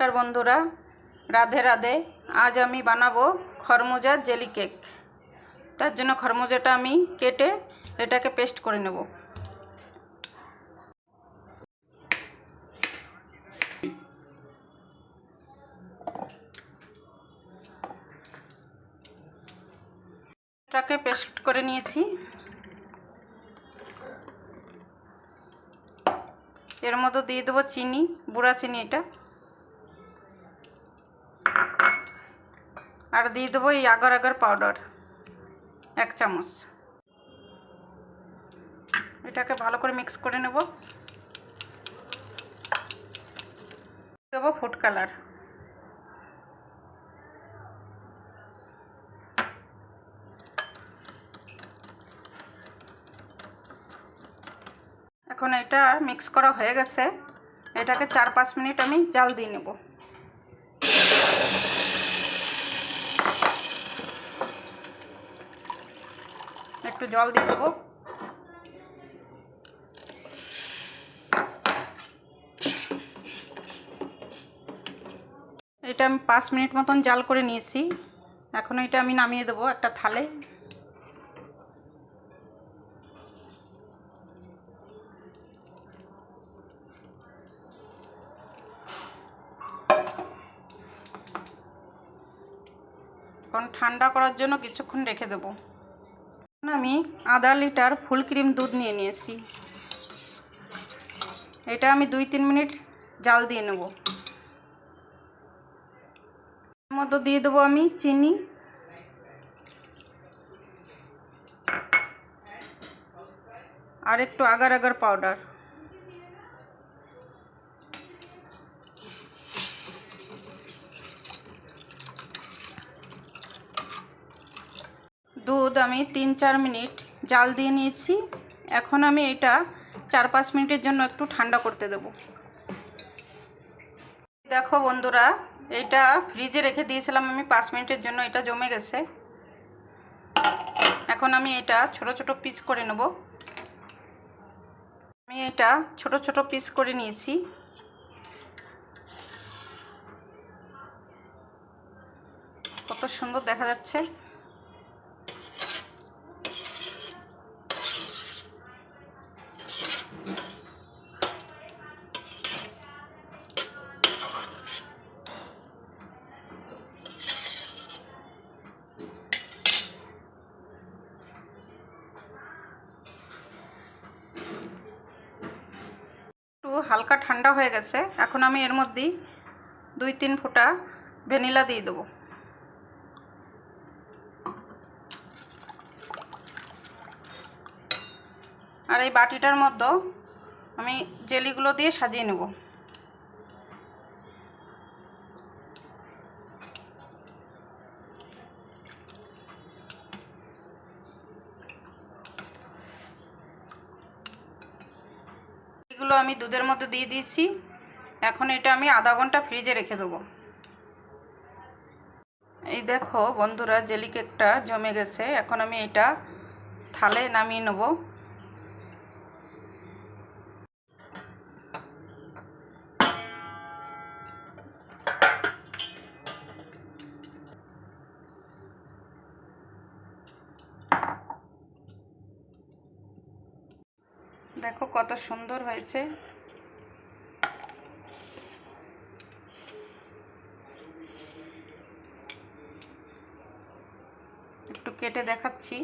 নমস্কার বন্ধুরা, রাধে রাধে। আজ আমি বানাবো খরমোজার জেলি কেক। তার জন্য খরমোজাটা আমি কেটে এটাকে পেস্ট করে নেব। এটাকে পেস্ট করে নিয়েছি। এর মধ্যে দিয়ে দেবো চিনি, বুড়া চিনি এটা। আর দিয়ে দেবো এই আগার আগার পাউডার এক চামচ। এটাকে ভালো করে মিক্স করে নেব। দেবো ফুড কালার এখন এটা মিক্স করা হয়ে গেছে। এটাকে চার পাঁচ মিনিট আমি জাল দিয়ে নেব একটু জল দিয়ে দেবো। এটা আমি পাঁচ মিনিট মতন জাল করে নিয়েছি। এখন এটা আমি নামিয়ে দেবো একটা থালে। এখন ঠান্ডা করার জন্য কিছুক্ষণ রেখে দেবো। আমি আধা লিটার ফুল ক্রিম দুধ নিয়ে নিয়েছি। এটা আমি দুই তিন মিনিট জাল দিয়ে নেব। মধ্যে দিয়ে দেবো আমি চিনি। আর একটু আগার আগার পাউডার দুধ আমি তিন চার মিনিট জাল দিয়ে নিয়েছি। এখন আমি এটা চার পাঁচ মিনিটের জন্য একটু ঠান্ডা করতে দেব। দেখো বন্ধুরা এইটা ফ্রিজে রেখে দিয়েছিলাম আমি পাঁচ মিনিটের জন্য, এটা জমে গেছে। এখন আমি এটা ছোট ছোট পিস করে নেব। আমি এটা ছোট ছোট পিস করে নিয়েছি। কত সুন্দর দেখা যাচ্ছে। হালকা ঠান্ডা হয়ে গেছে। এখন আমি এর মধ্যেই দুই তিন ফোঁটা ভ্যানিলা দিয়ে দেবো। আর এই বাটিটার মধ্যে আমি জেলিগুলো দিয়ে সাজিয়ে নেব। এগুলো আমি দুধের মধ্যে দিয়ে দিয়েছি। এখন এটা আমি আধা ঘণ্টা ফ্রিজে রেখে দেবো। এই দেখো বন্ধুরা, জেলি কেকটা জমে গেছে। এখন আমি এটা থালে নামিয়ে নেব। দেখো কত সুন্দর হয়েছে। একটু কেটে দেখাচ্ছি।